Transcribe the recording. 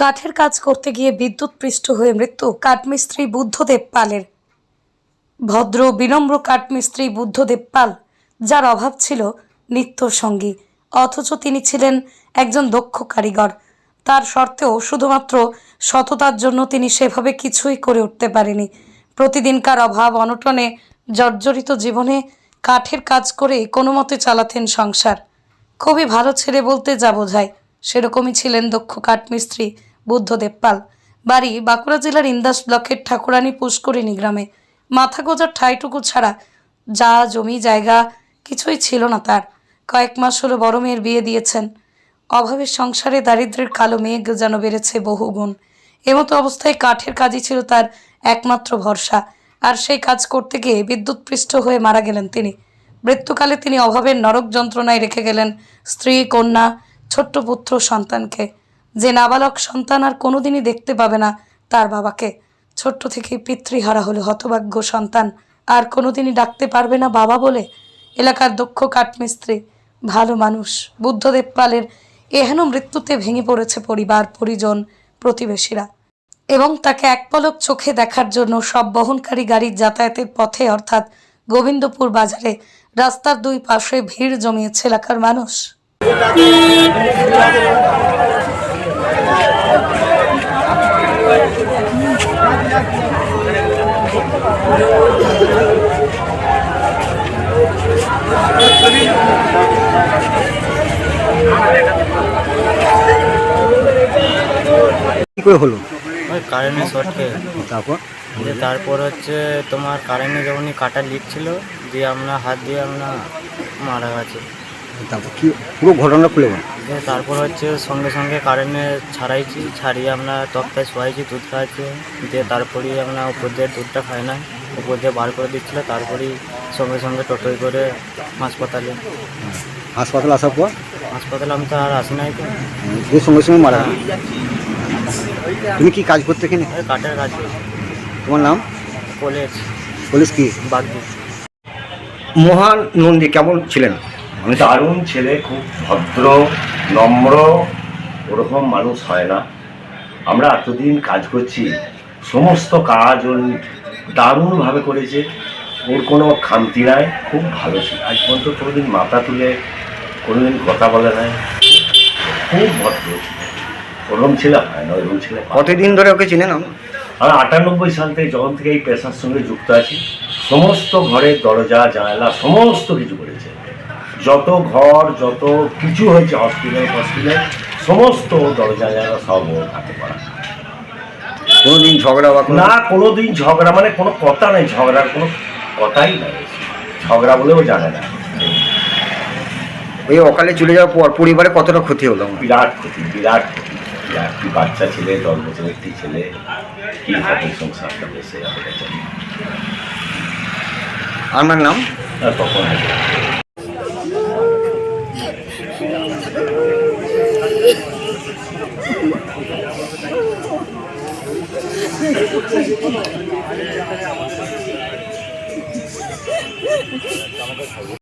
কাঠের কাজ করতে গিয়ে বিদ্যুৎ পৃষ্ঠ হয়ে মৃত্যু কাঠমিস্ত্রি বুদ্ধদেব পালের। ভদ্র, বিনম্র কাঠমিস্ত্রি বুদ্ধদেব পাল, যার অভাব ছিল নিত্য সঙ্গী অথচ তিনি ছিলেন একজন দক্ষ কারিগর। তার সত্ত্বেও শুধুমাত্র সততার জন্য তিনি সেভাবে কিছুই করে উঠতে পারেনি। প্রতিদিনকার অভাব, অনটনে জর্জরিত জীবনে কাঠের কাজ করে কোনো মতে চালাতেন সংসার। খুবই ভালো ছেলে বলতে যা বোঝায়, সেরকমই ছিলেন দক্ষ কাঠমিস্ত্রি। বুদ্ধদেব পাল বাড়ি বাঁকুড়া জেলার ইন্দাস ব্লকের ঠাকুরানী পুষ্করিণী গ্রামে। মাথা গোজার ঠাইটুকু ছাড়া যা জমি জায়গা কিছুই ছিল না তার। কয়েক মাস হলো বড় মেয়ের বিয়ে দিয়েছেন। অভাবের সংসারে দারিদ্র্যের কালো মেঘ যেন বেড়েছে বহুগুণ এমতো অবস্থায় কাঠের কাজই ছিল তার একমাত্র ভরসা। আর সেই কাজ করতে গিয়ে বিদ্যুৎপৃষ্ট হয়ে মারা গেলেন তিনি। মৃত্যুকালে তিনি অভাবের নরক যন্ত্রণায় রেখে গেলেন স্ত্রী, কন্যা, ছোট্ট পুত্র, সন্তানকে। যে নাবালক সন্তান আর কোনোদিনই দেখতে পাবে না, তার বাবাকে। ছোট্ট থেকেই পিতৃহারা হলো হতভাগ্য সন্তান। আর কোনোদিনই ডাকতে পারবে না বাবা বলে? এলাকার দক্ষ কাঠমিস্ত্রি, ভালো মানুষ, বুদ্ধদেব পালের এহেন মৃত্যুতে ভেঙে পড়েছে পরিবার, পরিজন, প্রতিবেশীরা। এবং তাকে এক পলক চোখে দেখার জন্য সব বহনকারী গাড়ির যাতায়াতের পথে, অর্থাৎ গোবিন্দপুর বাজারে, রাস্তার দুই পাশে ভিড় জমিয়েছে এলাকার মানুষ। কি করে হলো? ওই কারেন্টের শর্টকে তারপর? যে তারপর হচ্ছে তোমার কারেন্টে যখনই কাটা লিক ছিল দিয়ে আমরা হাত দিয়ে আমরা মারা গেছে। তারপর কি পুরো ঘটনা খুলে বল। তারপর হচ্ছে সঙ্গে সঙ্গে কারেন্টে ছাড়াইছি ছাড়িয়ে আমরা তক্তায় শোয়াইছি দুধ খাওয়াচ্ছি দিয়ে তারপরেই আমরা উপর দিয়ে দুধটা খাই না উপর দিয়ে বার করে দিচ্ছিল তারপরেই সঙ্গে সঙ্গে টোটোয় করে হাসপাতালে। হাসপাতালে আসার পর? হাসপাতালে আমি তো আর আসি নাই তো। যে সঙ্গে সঙ্গে মারা গেল। তুমি কি কাজ করতে এখানে? ওই কাঠের কাজ করি তোমার নাম? কলেজ। পুলিশ কি? বাগদি মহান নন্দী কেমন ছিলেন? আমি দারুণ ছেলে খুব ভদ্র নম্র ওরকম মানুষ হয় না। আমরা এতদিন কাজ করছি সমস্ত কাজ ওর দারুণভাবে করেছে। ওর কোনো খামতি নাই খুব ভালো ছিল। আজ পর্যন্ত কোনোদিন মাথা তুলে কোনোদিন কথা বলে নাই। খুব ভদ্র ওরকম ছেলে হয় না ওরকম ছেলে পাওয়া যায় না। কতদিন ধরে ওকে চিনেন আমি আমি আটানব্বই সাল থেকে যখন থেকে এই পেশার সঙ্গে যুক্ত আছি সমস্ত ঘরের দরজা জানালা সমস্ত কিছু করেছে। যত ঘর যত কিছু হয়েছে হসপিটাল হসপিটাল সমস্ত দরজা জানালা সব হাতে করা কোনোদিন ঝগড়া বা না কোনোদিন ঝগড়া মানে কোনো কথা নেই ঝগড়ার কোনো কথাই নাই। ঝগড়া বলেও জানে না। ওই অকালে চলে যাওয়ার পর পরিবারে কতটা ক্ষতি হলো? বিরাট ক্ষতি বিরাট ক্ষতি কি বাচ্চা ছেলে দশ বছর একটি ছেলে কি হবে সংসারটা বেসে আমাদের আমার নাম? তখন